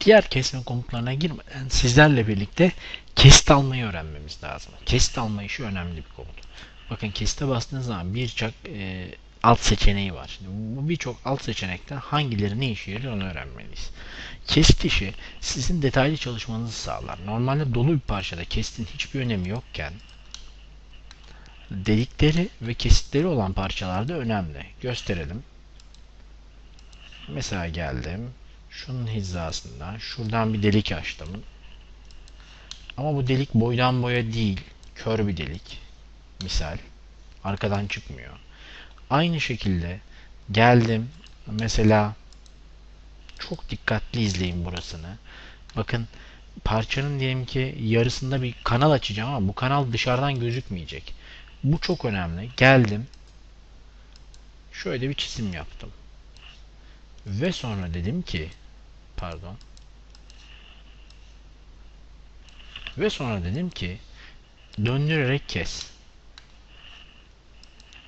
diğer kesme komutlarına girmeden sizlerle birlikte kesit almayı öğrenmemiz lazım. Kesit alma işi önemli bir komut. Bakın kesite bastığınız zaman birçok e, alt seçeneği var. Şimdi bu birçok alt seçenekten hangileri ne işe yarıyor onu öğrenmeliyiz. Kesit işi sizin detaylı çalışmanızı sağlar. Normalde dolu bir parçada kesitin hiçbir önemi yokken delikleri ve kesitleri olan parçalarda önemli. Gösterelim. Mesela geldim. Şunun hizasından şuradan bir delik açtım. Ama bu delik boydan boya değil. Kör bir delik. Misal. Arkadan çıkmıyor. Aynı şekilde geldim. Mesela çok dikkatli izleyin burasını. Bakın parçanın diyelim ki yarısında bir kanal açacağım ama bu kanal dışarıdan gözükmeyecek. Bu çok önemli. Geldim. Şöyle bir çizim yaptım. Ve sonra dedim ki pardon. Ve sonra dedim ki döndürerek kes.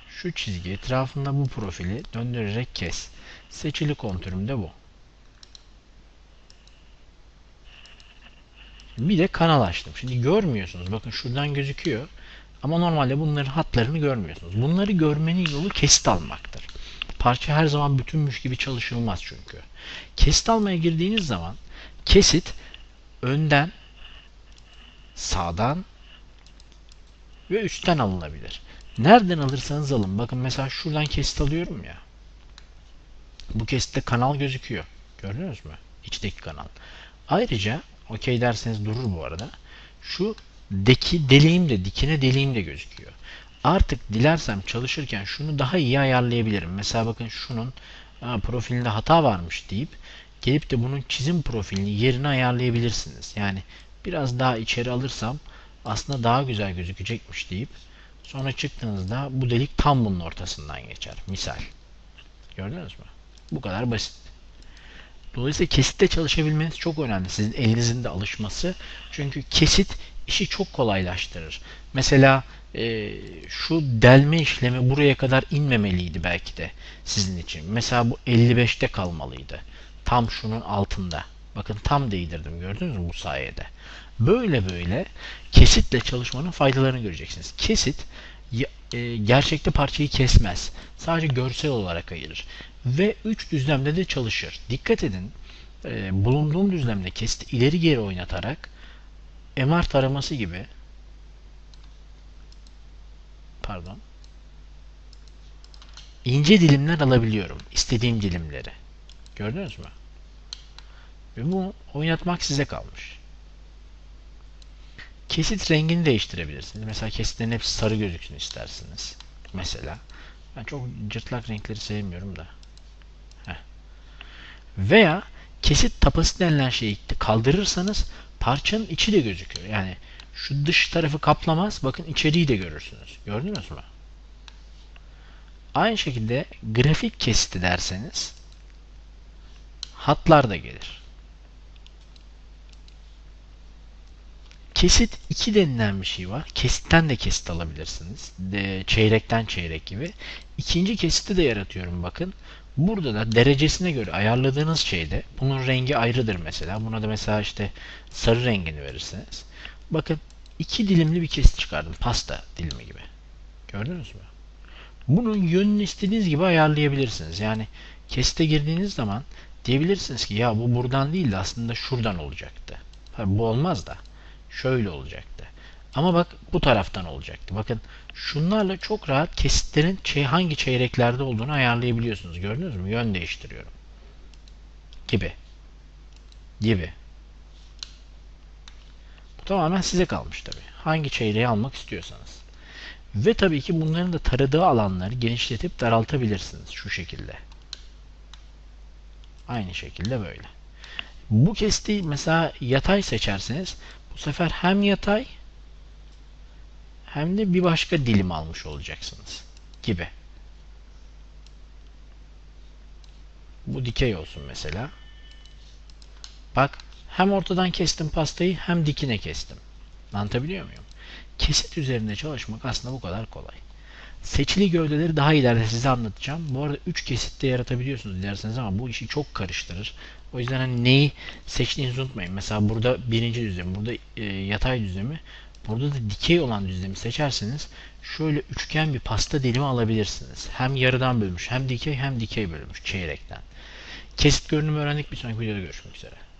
Şu çizgi etrafında bu profili döndürerek kes. Seçili kontürüm de bu. Bir de kanal açtım. Şimdi görmüyorsunuz. Bakın şuradan gözüküyor. Ama normalde bunların hatlarını görmüyorsunuz. Bunları görmenin yolu kesit almaktır. Parça her zaman bütünmüş gibi çalışılmaz çünkü. Kesit almaya girdiğiniz zaman kesit önden, sağdan ve üstten alınabilir. Nereden alırsanız alın. Bakın mesela şuradan kesit alıyorum ya. Bu kesitte kanal gözüküyor. Gördünüz mü? İçteki kanal. Ayrıca okey derseniz durur bu arada. Şu deki deliğim de dikine deliğim de gözüküyor. Artık dilersem çalışırken şunu daha iyi ayarlayabilirim. Mesela bakın şunun profilinde hata varmış deyip gelip de bunun çizim profilini yerine ayarlayabilirsiniz. Yani biraz daha içeri alırsam aslında daha güzel gözükecekmiş deyip sonra çıktığınızda bu delik tam bunun ortasından geçer. Misal. Gördünüz mü? Bu kadar basit. Dolayısıyla kesitte çalışabilmeniz çok önemli. Sizin elinizin de alışması. Çünkü kesit işi çok kolaylaştırır. Mesela e, şu delme işlemi buraya kadar inmemeliydi belki de sizin için. Mesela bu 55'te kalmalıydı. Tam şunun altında. Bakın tam değdirdim gördünüz mü bu sayede. Böyle böyle kesitle çalışmanın faydalarını göreceksiniz. Kesit e, gerçekte parçayı kesmez. Sadece görsel olarak ayırır. Ve 3 düzlemde de çalışır. Dikkat edin e, bulunduğum düzlemde kesiti ileri geri oynatarak MR taraması gibi pardon ince dilimler alabiliyorum. istediğim dilimleri. Gördünüz mü? Ve bu oynatmak size kalmış. Kesit rengini değiştirebilirsiniz. Mesela kesitlerin hepsi sarı gözüksün istersiniz. Mesela. Ben çok cırtlak renkleri sevmiyorum da. Heh. Veya kesit tapası denilen şeyi kaldırırsanız parçanın içi de gözüküyor. Yani şu dış tarafı kaplamaz. Bakın içeriği de görürsünüz. Gördünüz mü? Aynı şekilde grafik kesiti derseniz hatlar da gelir. Kesit 2 denilen bir şey var. Kesitten de kesit alabilirsiniz. De, çeyrekten çeyrek gibi. İkinci kesiti de yaratıyorum bakın. Burada da derecesine göre ayarladığınız şeyde bunun rengi ayrıdır mesela. Buna da mesela işte sarı rengini verirsiniz. Bakın iki dilimli bir kesit çıkardım. Pasta dilimi gibi. Gördünüz mü? Bunun yönünü istediğiniz gibi ayarlayabilirsiniz. Yani kesite girdiğiniz zaman diyebilirsiniz ki ya bu buradan değil de aslında şuradan olacaktı. Tabii bu olmaz da şöyle olacaktı. Ama bak bu taraftan olacaktı. Bakın şunlarla çok rahat kesitlerin hangi çeyreklerde olduğunu ayarlayabiliyorsunuz. Gördünüz mü? Yön değiştiriyorum. Gibi. Gibi. Tamamen size kalmış tabi. Hangi çeyreği almak istiyorsanız. Ve tabii ki bunların da taradığı alanları genişletip daraltabilirsiniz şu şekilde. Aynı şekilde böyle. Bu kesti mesela yatay seçerseniz bu sefer hem yatay hem de bir başka dilim almış olacaksınız gibi. Bu dikey olsun mesela. Bak hem ortadan kestim pastayı hem dikine kestim. Anlatabiliyor muyum? Kesit üzerinde çalışmak aslında bu kadar kolay. Seçili gövdeleri daha ileride size anlatacağım. Bu arada 3 kesitte yaratabiliyorsunuz derseniz ama bu işi çok karıştırır. O yüzden hani neyi seçtiğinizi unutmayın. Mesela burada birinci düzlem, burada e, yatay düzlemi, burada da dikey olan düzlemi seçerseniz şöyle üçgen bir pasta dilimi alabilirsiniz. Hem yarıdan bölmüş, hem dikey hem dikey bölünmüş çeyrekten. Kesit görünümü öğrendik. Bir sonraki videoda görüşmek üzere.